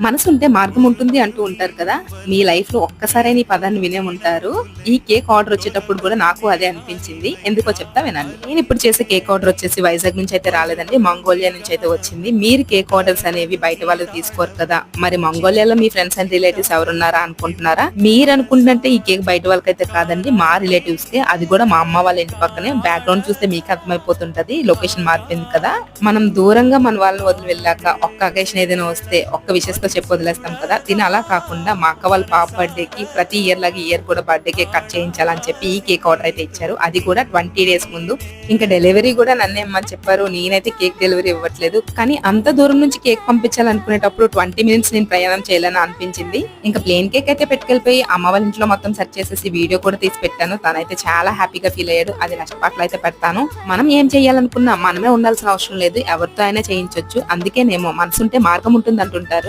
మనసు ఉంటే మార్గం ఉంటుంది అంటూ ఉంటారు కదా. మీ లైఫ్లో ఒక్కసారైన ఈ పదాన్ని వినే ఉంటారు. ఈ కేక్ ఆర్డర్ వచ్చేటప్పుడు కూడా నాకు అదే అనిపించింది. ఎందుకో చెప్తా వినండి. నేను ఇప్పుడు చేసే కేక్ ఆర్డర్ వచ్చేసి వైజాగ్ నుంచి అయితే రాలేదండి మంగోలియా నుంచి అయితే వచ్చింది. మీరు కేక్ ఆర్డర్స్ అనేవి బయట వాళ్ళు తీసుకోరు కదా. మరి మంగోలియాలో మీ ఫ్రెండ్స్ అండ్ రిలేటివ్స్ ఎవరున్నారా అనుకుంటున్నారా? మీరు అనుకుంటుంటే ఈ కేక్ బయట వాళ్ళకైతే కాదండి మా రిలేటివ్స్కి అది కూడా మా అమ్మ వాళ్ళ ఇంటి పక్కనే. బ్యాక్గ్రౌండ్ చూస్తే మీకు అర్థమైపోతుంటది లొకేషన్ మారిపోయింది కదా. మనం దూరంగా మన వాళ్ళని వదిలి వెళ్ళాక ఒక్క అకేషన్ ఏదైనా వస్తే ఒక్క విషెస్ తో చెప్పి వదిలేస్తాం కదా. దీని అలా కాకుండా మా అక్క వాళ్ళ పాప బర్త్డే కి ప్రతి ఇయర్ లాగా ఇయర్ కూడా బర్త్డేకి కట్ చేయించాలని చెప్పి ఈ కేక్ ఆర్డర్ అయితే ఇచ్చారు. అది కూడా ట్వంటీ డేస్ ముందు. ఇంకా డెలివరీ కూడా నన్నే ఇమ్మని చెప్పారు. నేనైతే కేక్ డెలివరీ ఇవ్వట్లేదు. కానీ అంత దూరం నుంచి కేక్ పంపించాలనుకునేటప్పుడు ట్వంటీ మినిట్స్ నేను ప్రయాణం చేయాలని అనిపించింది. ఇంకా ప్లేన్ కేక్ అయితే పెట్టుకెళ్ళిపోయి అమ్మ వాళ్ళ ఇంట్లో మొత్తం సెర్చ్ చేసేసి వీడియో కూడా తీసి పెట్టాను. తనైతే చాలా హ్యాపీగా ఫీల్ అయ్యాడు. అది నష్టపాట్లు అయితే పెడతాను. మనం ఏం చేయాలనుకున్నా మనమే ఉండాల్సిన అవసరం లేదు. ఎవరితో అయినా చేయించొచ్చు. అందుకేనేమో మనసుంటే మార్గం ఉంటుంది అంటుంటారు